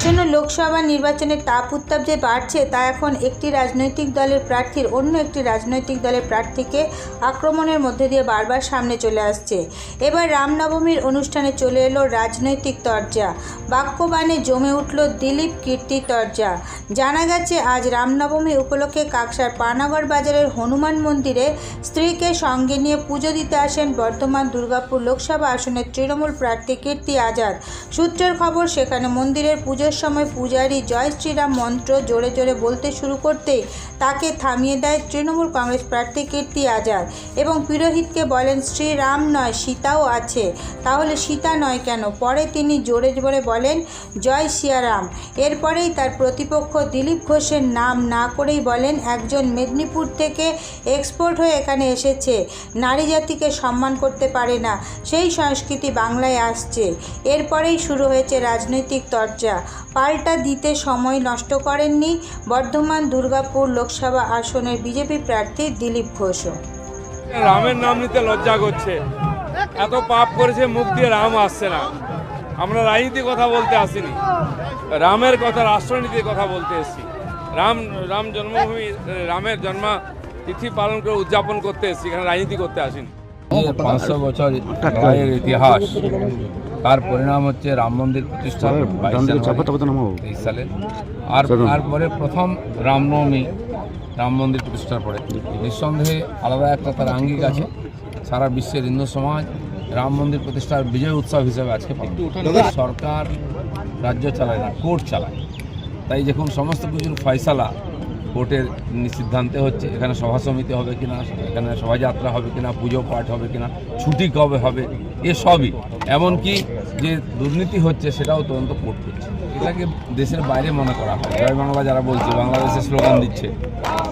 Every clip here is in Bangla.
আসন্ন লোকসভা নির্বাচনের তাপ উত্তাপ যে বাড়ছে তা এখন একটি রাজনৈতিক দলের প্রার্থীর, অন্য একটি রাজনৈতিক দলের প্রার্থীকে আক্রমণের মধ্যে দিয়ে বারবার সামনে চলে আসছে। এবার রামনবমীর অনুষ্ঠানে চলে এলো রাজনৈতিক তরজা। বাক্যবাণে জমে উঠল দিলীপ কীর্তি তরজা। জানা গেছে, আজ রামনবমী উপলক্ষে কাকসার পানাগড় বাজারের হনুমান মন্দিরে স্ত্রীকে সঙ্গে নিয়ে পুজো দিতে আসেন বর্ধমান দুর্গাপুর লোকসভা আসনের তৃণমূল প্রার্থী কীর্তি আজাদ। সূত্রের খবর, সেখানে মন্দিরের পুজোর সময় পূজারী জয় শ্রীরাম মন্ত্র জোরে জোরে বলতে শুরু করতেই তাকে থামিয়ে দেয় তৃণমূল কংগ্রেস প্রার্থী কীর্তি আজাদ এবং পুরোহিতকে বলেন, শ্রীরাম নয়, সীতাও আছে। তাহলে সীতা নয় কেন? পরে তিনি জোরে জোরে বলেন, জয় সিয়ারাম এরপরেই তার প্রতিপক্ষ দিলীপ ঘোষের নাম না করেই বলেন, একজন মেদিনীপুর থেকে এক্সপোর্ট হয়ে এখানে এসেছে। নারী জাতিকে সম্মান করতে পারে না। সেই সংস্কৃতি বাংলায় আসছে। এরপরেই শুরু হয়েছে রাজনৈতিক চর্চা পাল্টা দিতে সময় নষ্ট করেননি বর্ধমান দুর্গাপুর লোকসভা আসনের বিজেপি প্রার্থী দিলীপ ঘোষও রামের নাম নিতে লজ্জা করছে। এত পাপ করেছে, মুখ দিয়ে রাম আসছে না। আমরা রাজনীতি কথা বলতে আসিনি। রামের কথা, রাষ্ট্রনীতির কথা বলতে এসেছি। রাম রাম জন্মভূমি, রামের জন্ম তিথি পালন করে উদযাপন করতে এসেছি। এখানে রাজনীতি করতে আসিনি। পাঁচশো বছর লড়াইয়ের ইতিহাস তার পরিণাম হচ্ছে রাম মন্দির প্রতিষ্ঠা বাইশ জানুয়ারি তেইশ সালে। আর তারপরে প্রথম রামনবমী রাম মন্দির প্রতিষ্ঠার পরে নিঃসন্দেহে আলাদা একটা তার আঙ্গিক আছে। সারা বিশ্বের হিন্দু সমাজ রাম মন্দির প্রতিষ্ঠার বিজয় উৎসব হিসেবে আজকে সরকার রাজ্য চালায় না কোর্ট চালায়। তাই যখন সমস্ত কিছুর ফয়সালা কোর্টের সিদ্ধান্তে হচ্ছে, এখানে সভা সমিতি হবে কিনা, এখানে শোভাযাত্রা হবে কিনা, পুজো পাঠ হবে কিনা, ছুটি কবে হবে এসবই এমনকি যে দুর্নীতি হচ্ছে সেটাও তদন্ত কোর্ট করছে এটাকে দেশের বাইরে মনে করা হয়। জয় বাংলা যারা বলছে, বাংলাদেশের স্লোগান দিচ্ছে,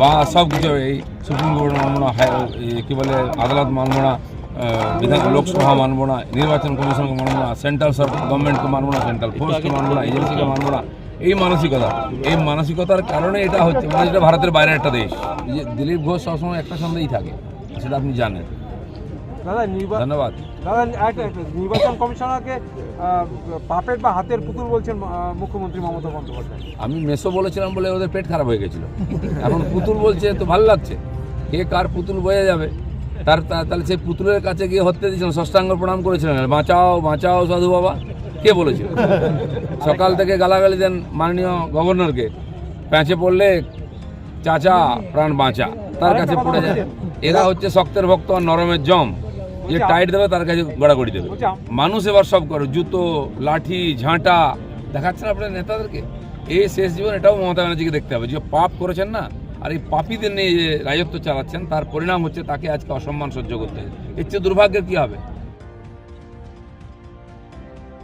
বা সব কিছু এই সুপ্রিম কোর্ট মানব না কী বলে, আদালত মানব না বিধান লোকসভা মানব না, নির্বাচন কমিশনকে মানব না, সেন্ট্রাল সরকার গভর্নমেন্টকে মানব না, সেন্ট্রাল ফোর্সকে মানব না, এজেন্সিকে মানব না এই মানসিকতা এই মানসিকতার কারণে এটা হচ্ছে মানে যেটা ভারতের বাইরের একটা দেশ। যে দিলীপ ঘোষ সবসময় একটা সন্দেহই থাকে সেটা আপনি জানেন। দাদা নির্বাচন ধন্যবাদ। দাদা নির্বাচন কমিশনারকে পাপেট বা হাতের পুতুল বলছেন মুখ্যমন্ত্রী মমতা বন্দ্যোপাধ্যায়। আমি মেসো বলেছিলাম বলে ওদের পেট খারাপ হয়ে গেছিল। এখন পুতুল বলছে তো ভালো লাগছে। কে কার পুতুল বোঝা যাবে? তার তাহলে সেই পুতুলের কাছে গিয়ে হত্যা দিয়েছিলেন ষষ্ঠাঙ্গ প্রণাম করেছিলেন। বাঁচাও বাঁচাও সাধু বাবা। কে বলেছিল সকাল থেকে গালাগালি দেন মাননীয় গভর্নরকে। প্যাঁচে পড়লে চাচা প্রাণ বাঁচা, তার কাছে পড়ে যায়। এরা হচ্ছে শক্তের ভক্ত আর নরমের জম। যে টাইট দেবে, তার কাছে গড়াগড়ি দেবে। মানুষ এবার সব করে, জুতো, লাঠি, ঝাঁটা। দেখাচ্ছেন আপনার নেতাদেরকে? এই শেষ জীবন এটাও মমতা ব্যানার্জিকে দেখতে হবে। যে পাপ করেছেন না, আর এই পাপীদের নিয়ে যে রাজত্ব চালাচ্ছেন, তার পরিণাম হচ্ছে তাকে আজকে অসম্মান সহ্য করতে চেয়ে দুর্ভাগ্যের কী হবে?